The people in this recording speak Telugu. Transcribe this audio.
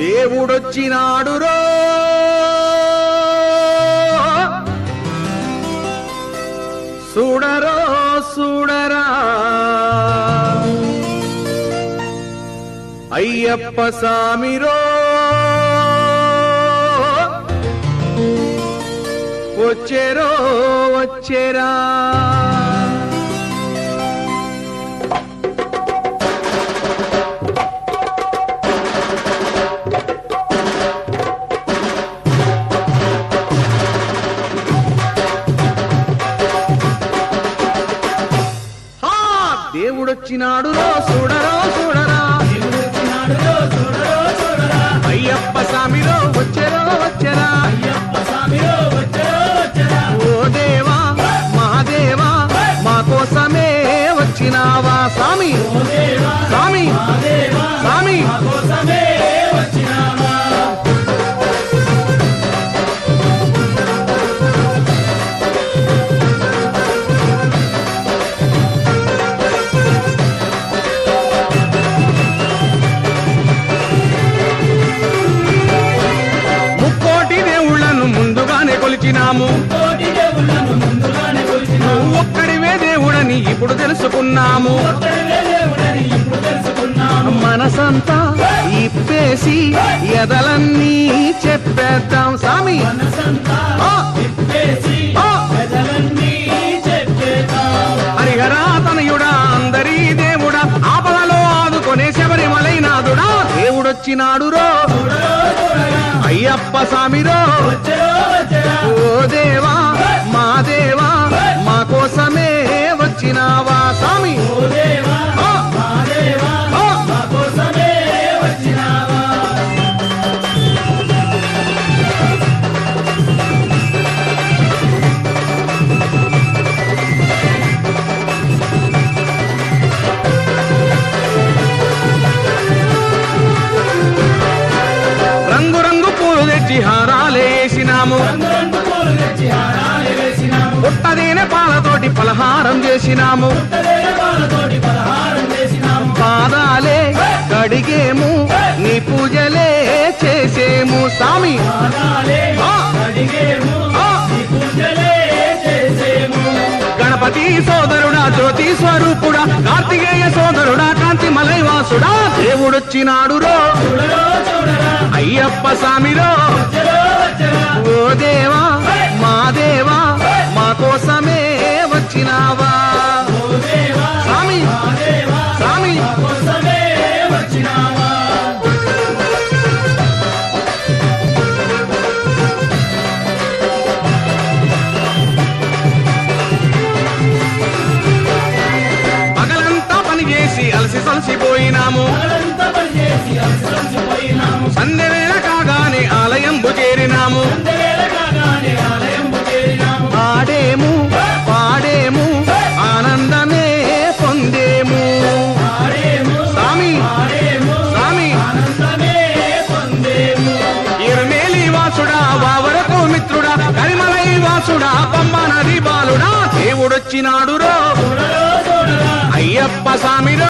దేవుడొచ్చినాడు రో చూడరో చూడరా. అయ్యప్ప సామిరో. వచ్చేరో వచ్చేరా. దేవుడొచ్చినాడు రో చూడరో చూడరా. అయ్యప్ప స్వామిలో వచ్చేరో వచ్చేరా. ఓ దేవా మహాదేవా మా కోసమే వచ్చినావా స్వామి? స్వామి స్వామి. దేవుడని ఇప్పుడు తెలుసుకున్నాము. మనసంతా ఇప్పేసి ఎదలన్నీ చెప్పేద్దాం. స్వామి. ఆ, ఆ, హరిహరా తనయుడా అందరీ దేవుడా ఆపదలో ఆదుకొనే శబరిమలైనాథుడా దేవుడొచ్చినాడు రో అయ్యప్ప స్వామిరో. ఓ దేవా. పుట్టదేనే పాలతోటి పలహారం చేసినాము. పాదాలే కడిగేము నీ పూజలే చేసేము స్వామి. గణపతి సోదరుడా జ్యోతి స్వరూపుడా కార్తికేయ సోదరుడా కాంతి మలైవాసుడా దేవుడొచ్చినాడు రో అయ్యప్ప స్వామిరో. ఓ దేవా మా దేవా. కోసమే వచ్చినావా? స్వామి స్వామి. చేసి అలసి సలసిపోయినాము. సంధ్య వేళ దేవుడొచ్చినాడు రో అయ్యప్ప స్వామిరో.